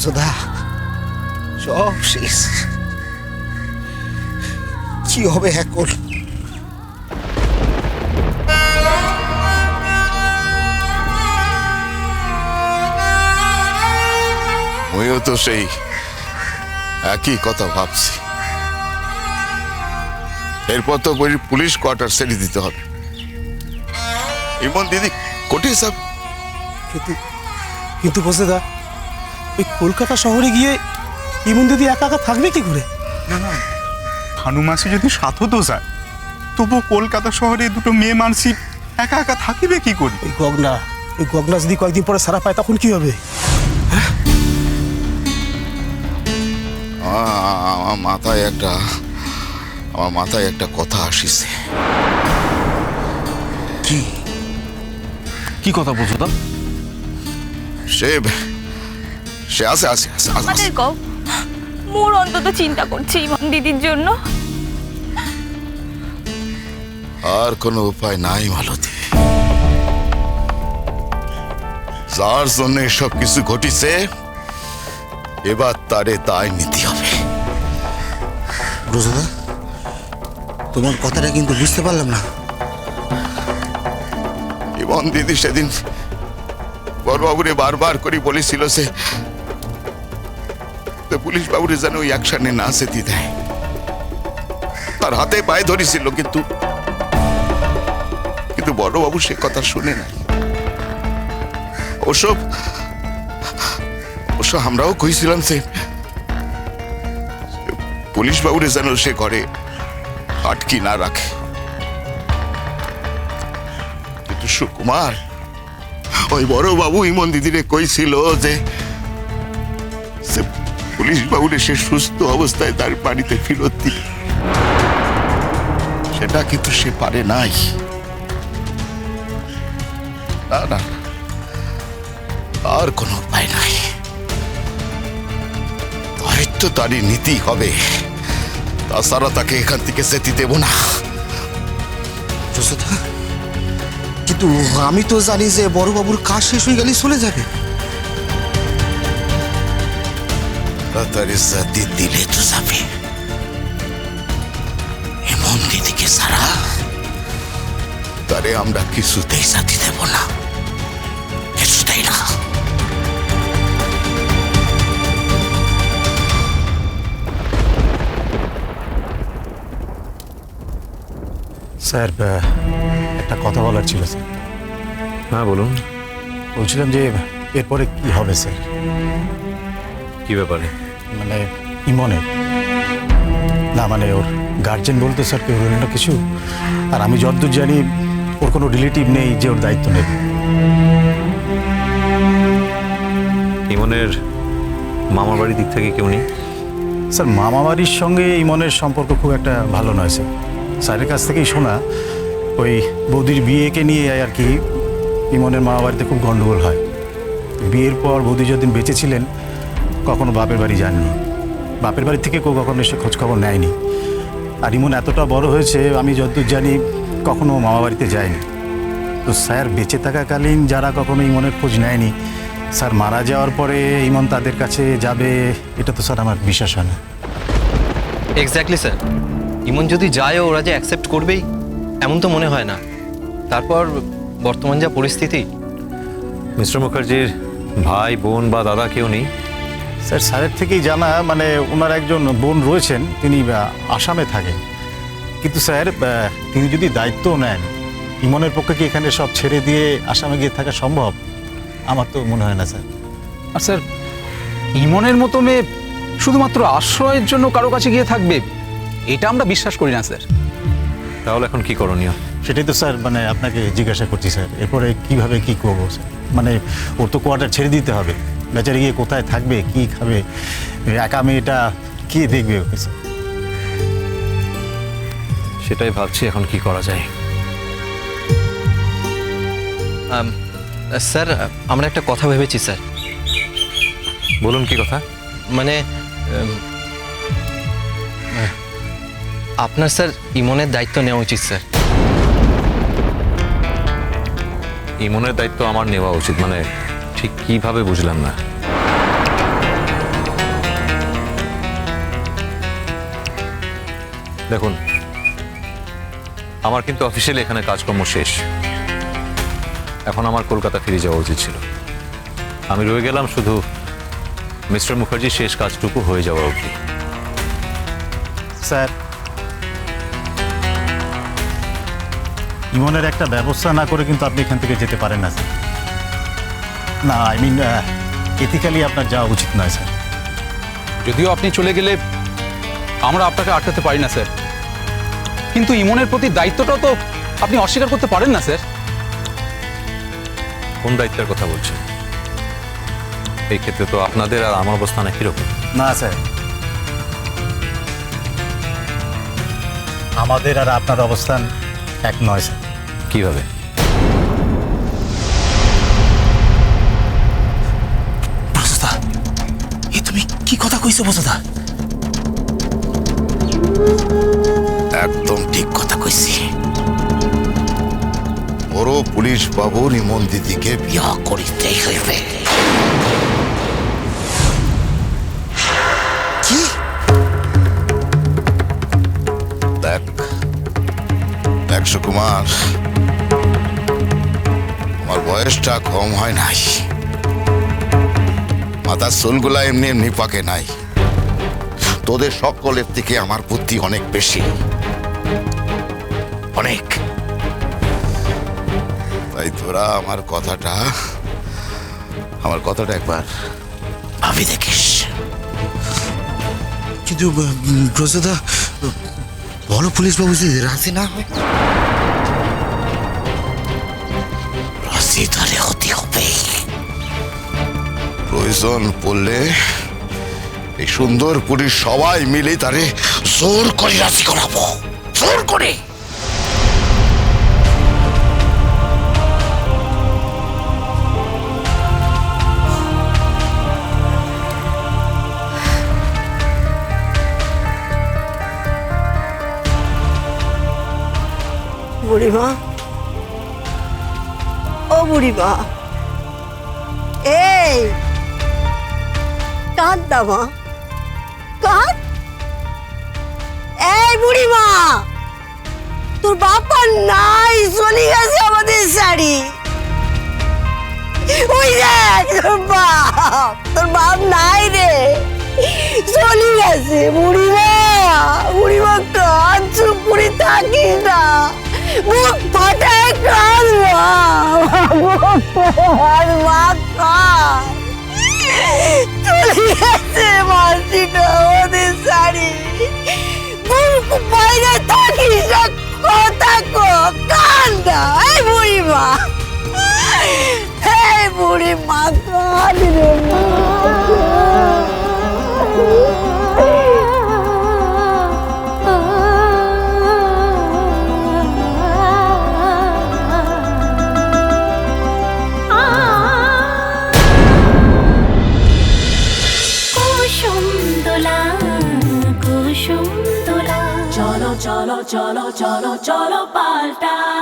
বসুধা সব শেষ কি হবে এখন? আমিও তো সেই একই কথা ভাবছি। এরপর তো পুলি- পুলিশ কোয়ার্টার ছেড়ে দিতে হবে। ইমন দিদি কোটি সব কিন্তু কিন্তু বসেদা ওই কলকাতা শহরে গিয়ে ইমন দিদি একা একা থাকবে কি করে? না মাসি যদি সাত হতো স্যার তবু কলকাতা শহরে দুটো মেয়ে মানসি একা একা থাকিবে কি করি? ওই গগনা ওই গগনা যদি কয়েকদিন পরে সারা পায় তখন কি হবে? আ- আমার মাথায় একটা আমার মাথায় একটা কথা আসিছে। কি? কি কথা বলছো দা সে সে আছে আছে আমাদের কও মোর অন্তত চিন্তা করছে ইমন দিদির জন্য। আর কোনো উপায় নাই মালতী। যার জন্য এসব কিছু ঘটিছে এবার তারে দায় নিতে হবে। বসুধা তোমার কথাটা কিন্তু বুঝতে পারলাম না। এবং দিদি সেদিন বড়বাবুরে বারবার করে বলেছিল সে তো পুলিশ যেন ওই অ্যাকশনে না সেতি দেয়। তার হাতে পায়ে ধরেছিল কিন্তু কিন্তু বড়বাবু সে কথা শুনে নাই। ওসব অবশ্য আমরাও কইছিলাম সে পুলিশ বাবুরে যেন সে ঘরে আটকি না রাখে। কিন্তু সুকুমার, ওই বড় বাবু ইমন দিদিরে কইছিল যে পুলিশ বাবুরে সে সুস্থ অবস্থায় তার বাড়িতে ফেরত দিবে সেটা কিন্তু সে পারে নাই। না না আর কোনো উপায় নাই। দায়িত্ব তারই নীতি হবে। তাছাড়া তাকে এখান থেকে যেতে দেব না। কিন্তু আমি তো জানি যে বড়বাবুর কাজ শেষ হয়ে গেলে চলে যাবে। তাড়াতাড়ি জাতি দিলে তো যাবে এমন দিদিকে সারা? তারে আমরা কিছুতেই সাথী দেব না। কিছুতেই না। স্যার একটা কথা বলার ছিল স্যার। হ্যাঁ বলুন। বলছিলাম যে এরপরে কি হবে স্যার? কি ব্যাপারে? মানে ইমনের না মানে ওর গার্জেন বলতে স্যার কেউ রইল না কিছু। আর আমি যতদূর জানি ওর কোনো রিলেটিভ নেই যে ওর দায়িত্ব নেবে। ইমনের মামার বাড়ির দিক থেকে কেউ নেই? স্যার মামাবাড়ির সঙ্গে ইমনের সম্পর্ক খুব একটা ভালো নয় স্যার। স্যারের কাছ থেকেই শোনা ওই বৌদির বিয়েকে নিয়ে আর কি ইমনের মামাবাড়িতে খুব গণ্ডগোল হয়। বিয়ের পর বৌদি যতদিন বেঁচে ছিলেন কখনো বাপের বাড়ি যাননি। বাপের বাড়ি থেকে কেউ কখনো এসে খোঁজখবর নেয়নি। আর ইমন এতটা বড় হয়েছে আমি যতদূর জানি কখনো মামাবাড়িতে যায়নি। তো স্যার বেঁচে থাকাকালীন যারা কখনো ইমনের খোঁজ নেয়নি স্যার মারা যাওয়ার পরে ইমন তাদের কাছে যাবে এটা তো স্যার আমার বিশ্বাস হয় না। এক্স্যাক্টলি স্যার ইমন যদি যায় ওরা যে অ্যাকসেপ্ট করবেই এমন তো মনে হয় না। তারপর বর্তমান যা পরিস্থিতি। মিস্টার মুখার্জির ভাই বোন বা দাদা কেউ নেই। স্যার স্যারের থেকেই জানা মানে ওনার একজন বোন রয়েছেন তিনি আসামে থাকেন। কিন্তু স্যার তিনি যদি দায়িত্ব নেন ইমনের পক্ষে কি এখানে সব ছেড়ে দিয়ে আসামে গিয়ে থাকা সম্ভব? আমার তো মনে হয় না স্যার। আর স্যার ইমনের মতো মেয়ে শুধুমাত্র আশ্রয়ের জন্য কারও কাছে গিয়ে থাকবে এটা আমরা বিশ্বাস করি না স্যার। তাহলে এখন কি করণীয়? সেটাই তো স্যার মানে আপনাকে জিজ্ঞাসা করছি স্যার। এরপরে কীভাবে কি করব স্যার? মানে ওর তো কোয়ার্টার ছেড়ে দিতে হবে। বেচারে গিয়ে কোথায় থাকবে কি খাবে একা মেয়েটা কে দেখবে সেটাই ভাবছি এখন কি করা যায়। স্যার আমরা একটা কথা ভেবেছি স্যার। বলুন কি কথা? মানে আপনার স্যার ইমনের দায়িত্ব নেওয়া উচিত স্যার। ইমনের দায়িত্ব আমার নেওয়া উচিত মানে ঠিক কীভাবে বুঝলাম না। দেখুন, আমার কিন্তু অফিসিয়ালি এখানে কাজকর্ম শেষ। এখন আমার কলকাতা ফিরে যাওয়া উচিত ছিল। আমি রয়ে গেলাম শুধু মিস্টার মুখার্জি শেষ কাজটুকু হয়ে যাওয়া অবধি। স্যার ইমনের একটা ব্যবস্থা না করে কিন্তু আপনি এখান থেকে যেতে পারেন না, স্যার। না আই মিন এথিক্যালি আপনার যাওয়া উচিত নয় স্যার যদিও আপনি চলে গেলে আমরা আপনাকে আটকাতে পারি না স্যার কিন্তু ইমনের প্রতি দায়িত্বটাও তো আপনি অস্বীকার করতে পারেন না স্যার কোন দায়িত্বের কথা বলছেন? এই ক্ষেত্রে তো আপনাদের আর আমার অবস্থান একই রকম না স্যার আমাদের আর আপনার অবস্থান এক নয় স্যার কীভাবে? কইছো বসদা একদম ঠিক কথা কইছি। বড় পুলিশ বাবু ইমন দিদিকে বিয়া করিতেই হইবে। কি? দেখ দেখ সুকুমার, আমার বয়সটা কম হয় নাই। মাথার সোলগুলা এমনি এমনি পাকে নাই। তোদের সকলের থেকে আমার বুদ্ধি অনেক বেশি। অনেক। তাই তোরা আমার কথাটা আমার কথাটা একবার ভাবি দেখিস। কিন্তু প্রসাদা বলো পুলিশ বাবু যদি রাজি না হয়। রাজি হবে প্রয়োজন পড়লে এই সুন্দর পুরীর সবাই মিলে তারে জোর করে রাজি করাবো। জোর করে। বুড়িমা। ও বুড়িমা। এই কাঁদটা মা। কাঁদ? এই বুড়িমা তোর বাবা নাই, চলে গেছে আমাদের শাড়ি। ওই দেখ তোর বাপ তোর বাপ নাই রে। চলে গেছে বুড়িমা বুড়িমা কাঁদ, চুপ করে থাকিস না। মুখ ফাটায় কাঁদ মা মা, কাঁদ। চলে গেছে মাসিটা ওদের শাড়ি বাইরে থাকিস কথা কো কান্দা এই বুড়িমা এই বুড়িমা কাঁদ রে মা। চলো চলো চলো পাল্টাই